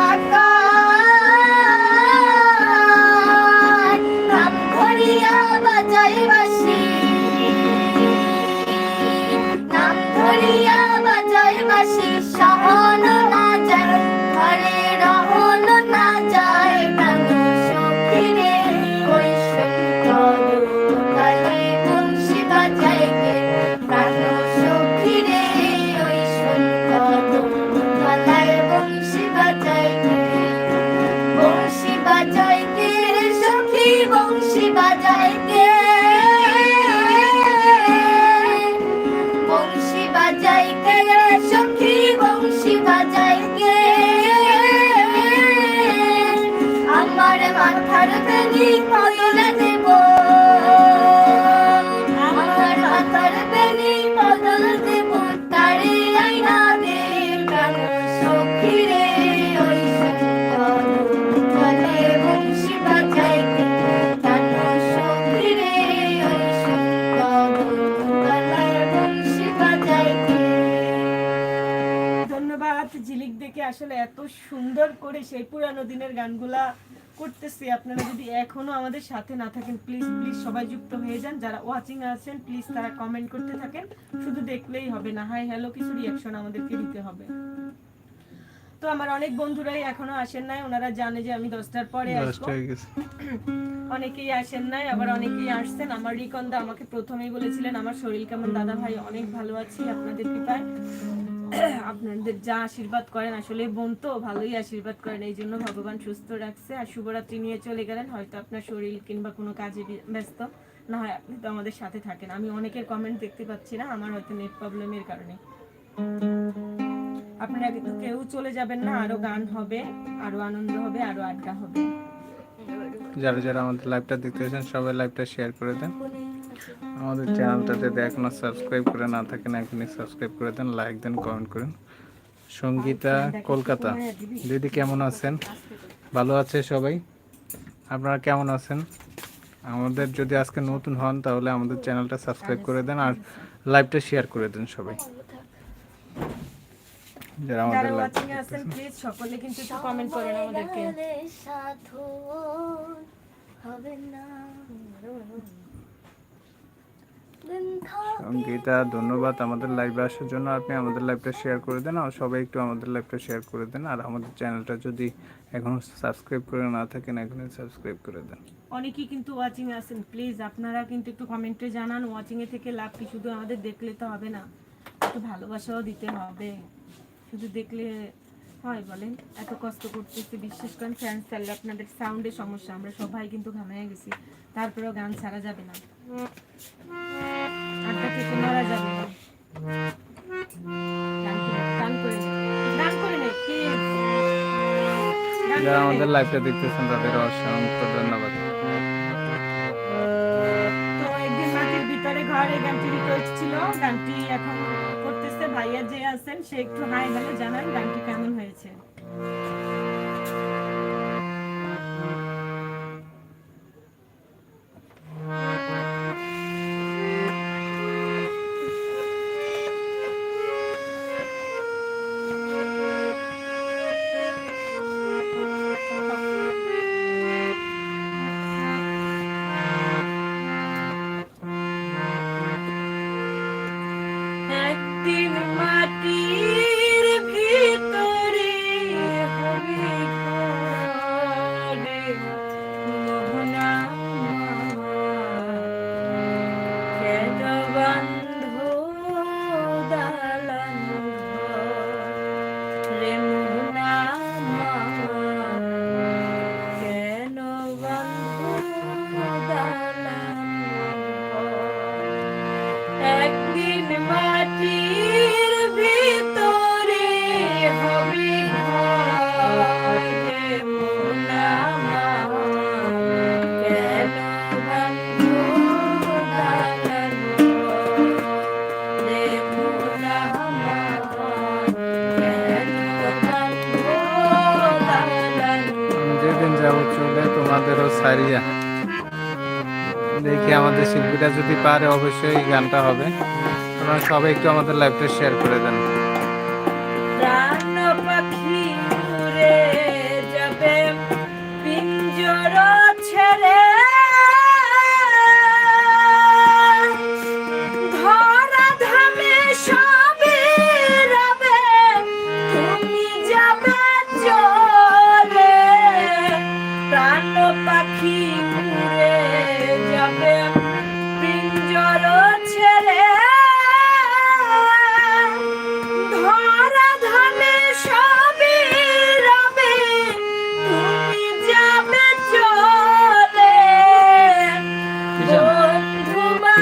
my God. দেখে আসলে এত সুন্দর করে সেই পুরানো দিনের গানগুলা করতেছি। আপনারা যদি এখনও আমাদের সাথে না থাকেন প্লিজ প্লিজ সবাই যুক্ত হয়ে যান। যারা ওয়াচিং আছেন প্লিজ তারা কমেন্ট করতে থাকেন। শুধু দেখলেই হবে না। হাই হ্যালো কিছু রিয়াকশন আমাদেরকে দিতে হবে। তো আমার অনেক বন্ধুরাই এখনও আসেন নাই। ওনারা জানে যে আমি দশটার পরে আসব। অনেকেই আসেন নাই আবার অনেকেই আসছেন। আমার রিকন্দা আমাকে প্রথমেই বলেছিলেন আমার শরীর কেমন? দাদা ভাই অনেক ভালো আছি। আপনাদের কৃপায় আপনাদের যা আশীর্বাদ করেন, আসলে বোন তো ভালোই আশীর্বাদ করেন, এই জন্য ভগবান সুস্থ রাখছে। আর শুভরাত্রি নিয়ে চলে গেলেন, হয়তো আপনার শরীর কিংবা কোনো কাজে ব্যস্ত, না হয় আপনি তো আমাদের সাথে থাকেন। আমি অনেকের কমেন্ট দেখতে পাচ্ছি না, আমার হয়তো নেট প্রবলেমের কারণে। আপনারা কিন্তু কেউ চলে যাবেন না, আরও গান হবে, আরও আনন্দ হবে, আরও আড্ডা হবে। যারা যারা আমাদের লাইভটা দেখতেছেন সবাই লাইভটা শেয়ার করে দেন। আমাদের চ্যানেলটাতে যদি এখনও সাবস্ক্রাইব করে না থাকেন এখনই সাবস্ক্রাইব করে দেন লাইক দেন কমেন্ট করুন। সঙ্গীতা কলকাতা দিদি কেমন আছেন? ভালো আছে সবাই? আপনারা কেমন আছেন? আমাদের যদি আজকে নতুন হন তাহলে আমাদের চ্যানেলটা সাবস্ক্রাইব করে দেন আর লাইভটা শেয়ার করে দেন সবাই। যারা আমাদের লাইভ আছেন প্লিজ সকলে কিন্তু একটু কমেন্ট করেন আমাদেরকে। হবে না। সঙ্গীতা, ধন্যবাদ আমাদের লাইভে আসার জন্য। আপনি আমাদের লাইভটা শেয়ার করে দেন আর সবাই একটু আমাদের লাইভটা শেয়ার করে দেন। আর আমাদের চ্যানেলটা যদি এখনও সাবস্ক্রাইব করে না থাকেন, এখনই সাবস্ক্রাইব করে দেন। অনেকেই কিন্তু ওয়াচিং আছেন প্লিজ আপনারা কিন্তু একটু কমেন্টে জানান। ওয়াচিং এ থেকে লাভ কি? শুধু আমাদের দেখলে তো হবে না। একটু ভালোবাসাও দিতে হবে। শুধু দেখলে হয় বলেন। এত কষ্ট করতেছি। বিশ্বাস করেন ফ্যান চাললে আপনাদের সাউন্ডের সমস্যা। আমরা সবাই কিন্তু ঘামায় গেছি। তারপরেও গান ছাড়া যাবে না। থেকে মারা যাবে? না যারা আমাদের লাইভটা দেখতেছেন তাদের অসংখ্য ধন্যবাদ। তো একদিন মাটির ভিতরে ঘর গানটি রিকোয়েস্ট ছিল গানটি এখন করতেছে ভাইয়া যে আছেন সে একটু হাই হ্যালো জানান গানটি কেমন হয়েছে। তোমাদেরও না দেখি আমাদের শিল্পীরা যদি পারে, অবশ্যই গানটা হবে। আপনারা সবাই একটু আমাদের লাইভটা শেয়ার করে দেন।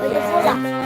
我就说了。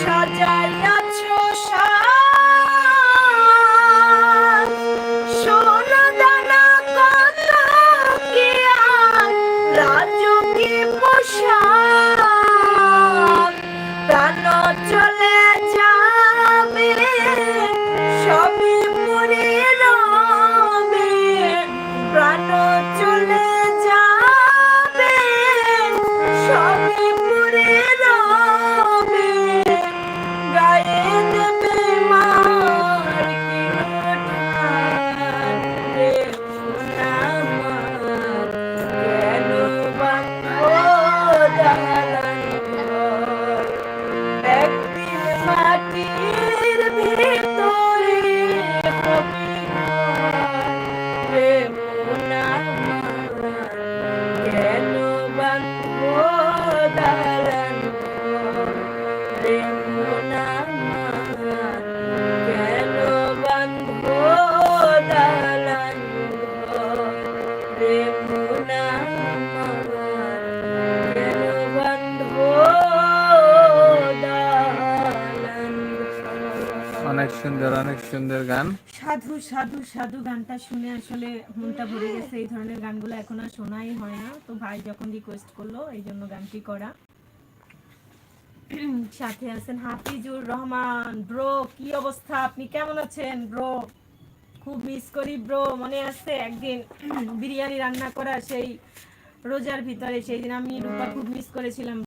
সাজাইয়াছ সাজ। কিয়ার রাজকী পোশাক? সুন্দর, অনেক সুন্দর গান। সাধু সাধু সাধু গানটা শুনে আসলে মনটা ভরে গেছে। এই ধরনের গানগুলো এখন আর শোনাই হয় না। তো ভাই যখন রিকোয়েস্ট করল, এই জন্য গানটি করা। সাথে আছেন হাফিজুর রহমান। ব্রো, কি অবস্থা? আপনি কেমন আছেন, ব্রো? খুব মিস করি, ব্রো। মনে আছে একদিন বিরিয়ানি রান্না করা সেই রোজার ভিতরে, সেই দিন আমি রূপা খুব মিস করেছিলাম।